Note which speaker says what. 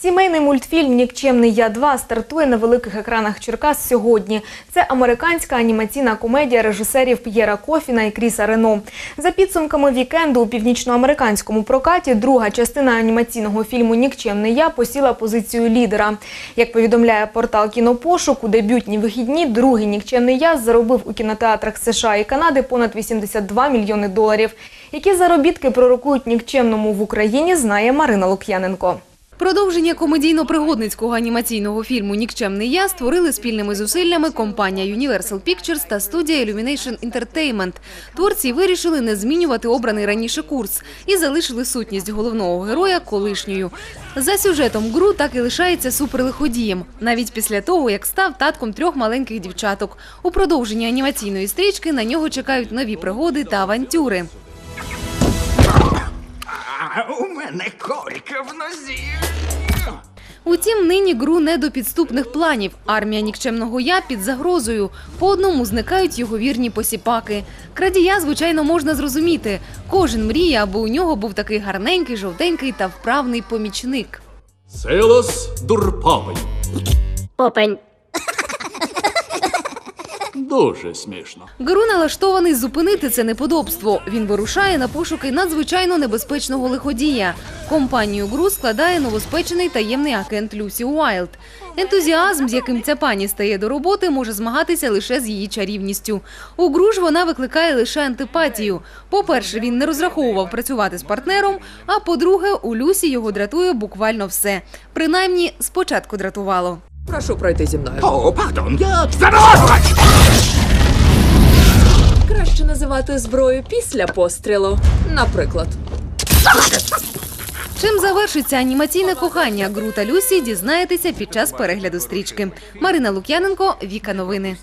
Speaker 1: Сімейний мультфільм Нікчемний я 2 стартує на великих екранах Черкас сьогодні. Це американська анімаційна комедія режисерів П'єра Кофіна і Кріса Рено. За підсумками вікенду у північноамериканському прокаті друга частина анімаційного фільму Нікчемний я посіла позицію лідера. Як повідомляє портал Кінопошук, у дебютні вихідні другий нікчемний я заробив у кінотеатрах США і Канади понад 82 мільйони доларів. Які заробітки пророкують нікчемному в Україні, знає Марина Лук'яненко.
Speaker 2: Продовження комедійно-пригодницького анімаційного фільму Нікчемний я створили спільними зусиллями компанія Universal Pictures та студія Illumination Entertainment. Творці вирішили не змінювати обраний раніше курс і залишили сутність головного героя колишньою. За сюжетом Гру так і лишається суперлиходієм, навіть після того, як став татком трьох маленьких дівчаток. У продовженні анімаційної стрічки на нього чекають нові пригоди та авантюри.
Speaker 3: А у мене колька в нозі.
Speaker 2: Утім, нині гру не до підступних планів. Армія нікчемного я під загрозою. По одному зникають його вірні посіпаки. Крадія, звичайно, можна зрозуміти. Кожен мріє, аби у нього був такий гарненький, жовтенький та вправний помічник.
Speaker 4: Силос дурпопень.
Speaker 5: Попень.
Speaker 4: Дуже смішно.
Speaker 2: Гру налаштований зупинити це неподобство. Він вирушає на пошуки надзвичайно небезпечного лиходія. Компанію гру складає новоспечений таємний агент Люсі Уайлд. Ентузіазм, з яким ця пані стає до роботи, може змагатися лише з її чарівністю. У гру ж вона викликає лише антипатію. По-перше, він не розраховував працювати з партнером. А по-друге, у Люсі його дратує буквально все. Принаймні, спочатку дратувало.
Speaker 6: Прошу пройти зі мною.
Speaker 3: О, пардон, я заморозувач!
Speaker 6: Краще називати зброю після пострілу. Наприклад,
Speaker 2: Чим завершиться анімаційне кохання Гру та Люсі, дізнаєтеся під час перегляду стрічки. Марина Лук'яненко, Віка Новини.